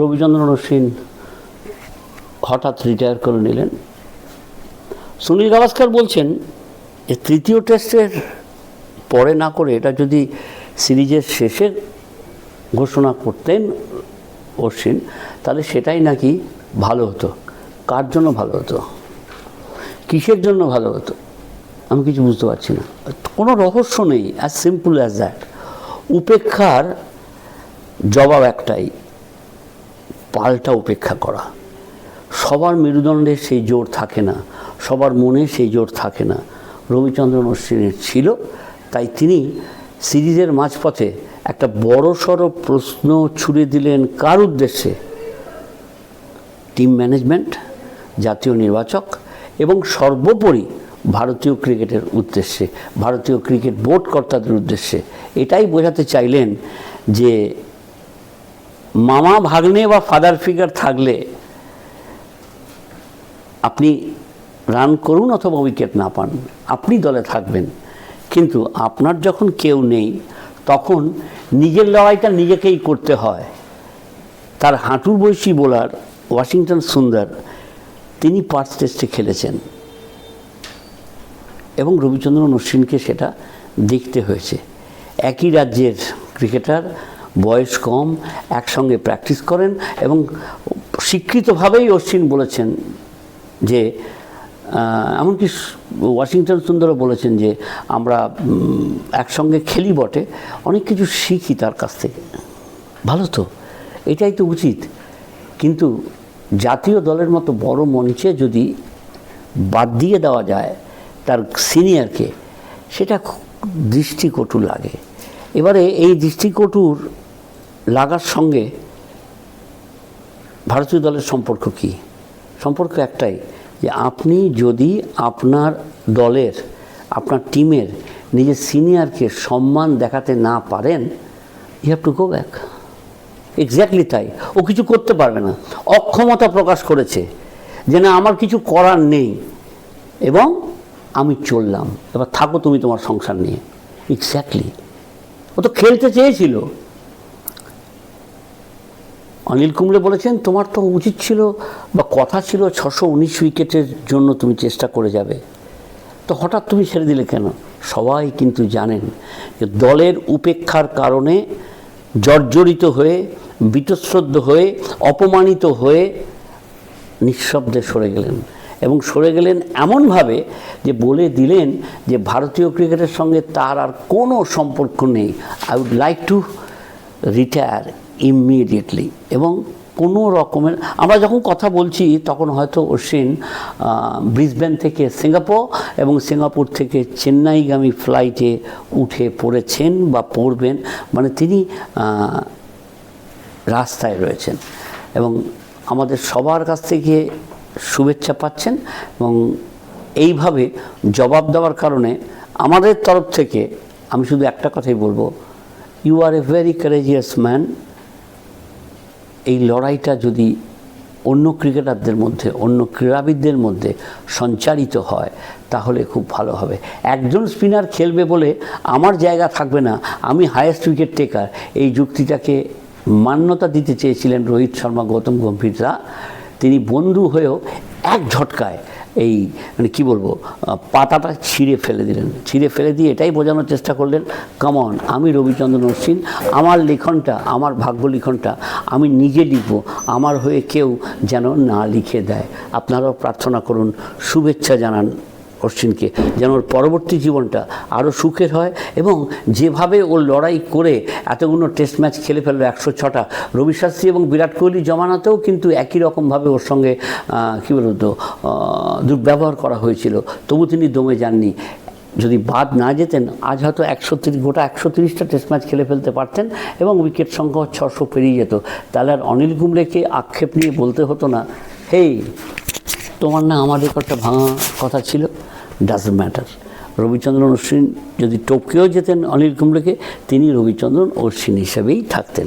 রবিচন্দ্রন অশ্বিন হঠাৎ রিটায়ার করে নিলেন। সুনীল গাভাস্কর বলছেন যে তৃতীয় টেস্টের পরে না করে এটা যদি সিরিজের শেষে ঘোষণা করতেন অশ্বিন, তাহলে সেটাই নাকি ভালো হতো। কার জন্য ভালো হতো? কিসের জন্য ভালো হতো? আমি কিছু বুঝতে পারছি না। কোনো রহস্য নেই অ্যাজ সিম্পল অ্যাজ দ্যাট উপেক্ষার জবাব একটাই পাল্টা উপেক্ষা করা। সবার মেরুদণ্ডে সেই জোর থাকে না, সবার মনে সেই জোর থাকে না। রবিচন্দ্রন অশ্বিনের ছিল, তাই তিনি সিরিজের মাঝপথে একটা বড় সড়ো প্রশ্ন ছুড়ে দিলেন কার উদ্দেশ্যে? টিম ম্যানেজমেন্ট, জাতীয় নির্বাচক এবং সর্বোপরি ভারতীয় ক্রিকেটের উদ্দেশ্যে, ভারতীয় ক্রিকেট বোর্ড কর্তাদের উদ্দেশ্যে। এটাই বোঝাতে চাইলেন যে মামা ভাগ্নে বা ফাদার ফিগার থাকলে আপনি রান করুন অথবা উইকেট না পান, আপনি দলে থাকবেন। কিন্তু আপনার যখন কেউ নেই, তখন নিজের লড়াইটা নিজেকেই করতে হয়। তার হাঁটুর বয়সী বোলার ওয়াশিংটন সুন্দর, তিনি পার্থ টেস্টে খেলেছেন। এবং রবিচন্দ্রন অশ্বিনকে সেটা দেখতে হয়েছে। একই রাজ্যের ক্রিকেটার বয়স কম, একসঙ্গে প্র্যাকটিস করেন এবং স্বীকৃতভাবেই অশ্বিন বলেছেন যে এমনকি ওয়াশিংটন সুন্দরও বলেছেন যে, আমরা একসঙ্গে খেলি বটে, অনেক কিছু শিখি তার কাছ থেকে। ভালো তো, এটাই তো উচিত। কিন্তু জাতীয় দলের মতো বড় মঞ্চে যদি বাদ দিয়ে দেওয়া যায় তার সিনিয়রকে, সেটা দৃষ্টিকটু লাগে। এবারে এই দৃষ্টিকটুর লাগার সঙ্গে ভারতীয় দলের সম্পর্ক কি? সম্পর্ক একটাই যে আপনি যদি আপনার দলের, আপনার টিমের নিজের সিনিয়রকে সম্মান দেখাতে না পারেন you have to go back exactly তাই। ও কিছু করতে পারবে না। অক্ষমতা প্রকাশ করেছে যে না, আমার কিছু করার নেই এবং আমি চললাম। এবার থাকো তুমি তোমার সংসার নিয়ে। এক্স্যাক্টলি ও তো খেলতে চেয়েছিল। অনিল কুমড়ে বলেছেন, তোমার তো উচিত ছিল বা কথা ছিল ছশো উনিশ উইকেটের জন্য তুমি চেষ্টা করে যাবে। তো হঠাৎ তুমি ছেড়ে দিলে কেন? সবাই কিন্তু জানেন যে দলের উপেক্ষার কারণে জর্জরিত হয়ে, বীতশ্রদ্ধ হয়ে, অপমানিত হয়ে নিঃশব্দে সরে গেলেন এবং সরে গেলেন এমনভাবে যে বলে দিলেন যে ভারতীয় ক্রিকেটের সঙ্গে তার আর কোনো সম্পর্ক নেই। I would like to retire immediately এবং কোনো রকমের, আমরা যখন কথা বলছি, তখন হয়তো অশ্বিন ব্রিসবেন থেকে সিঙ্গাপুর এবং সিঙ্গাপুর থেকে চেন্নাইগামী ফ্লাইটে উঠে পড়েছেন বা পড়বেন। মানে তিনি রাস্তায় রয়েছেন। এবং আমাদের সবার কাছ থেকে শুভেচ্ছা পাচ্ছেন এবং এইভাবে জবাব দেওয়ার কারণে আমাদের তরফ থেকে আমি শুধু একটা কথাই বলব you are a very courageous man এই লড়াইটা যদি অন্য ক্রিকেটারদের মধ্যে, অন্য ক্রীড়াবিদদের মধ্যে সঞ্চারিত হয়, তাহলে খুব ভালো হবে। একজন স্পিনার খেলবে বলে আমার জায়গা থাকবে না। আমি হায়েস্ট উইকেট টেকার এই যুক্তিটাকে মান্যতা দিতে চেয়েছিলেন রোহিত শর্মা, গৌতম গম্ভীররা। তিনি বন্ধু হয়েও এক ঝটকায় এই মানে কী বলব পাতাটা ছিঁড়ে ফেলে দিলেন। ছিঁড়ে ফেলে দিয়ে এটাই বোঝানোর চেষ্টা করলেন কামন আমি রবিচন্দ্র অশ্বিন, আমার লিখনটা, আমার ভাগ্য লিখনটা, আমি নিজে লিখব, আমার হয়ে কেউ যেন না লিখে দেয়। আপনারাও প্রার্থনা করুন, শুভেচ্ছা জানান। অশ্বিনকে, যেন ওর পরবর্তী জীবনটা আরও সুখের হয় এবং যেভাবে ও লড়াই করে এতগুলো টেস্ট ম্যাচ খেলে ফেলল একশো ছটা, রবি শাস্ত্রী এবং বিরাট কোহলি জমানাতেও কিন্তু একই রকমভাবে ওর সঙ্গে কী বলতো দুর্ব্যবহার করা হয়েছিল। তবু তিনি দমে যাননি। যদি বাদ না যেতেন, আজ হয়তো একশো তিরিশ, গোটা একশো তিরিশটা টেস্ট ম্যাচ খেলে ফেলতে পারতেন এবং উইকেট সংখ্যা ছশো পেরিয়ে যেত। তাহলে আর অনিল কুমড়েকে আক্ষেপ নিয়ে বলতে হতো না, হেই, তোমার না আমার রেকর্ডটা ভাঙা কথা ছিল। ডাজন্ট ম্যাটার রবিচন্দ্রন অশ্বিন যদি টপকেও যেতেন অনিল কুম্বলেকে তিনি রবিচন্দ্রন অশ্বিন হিসেবেই থাকতেন।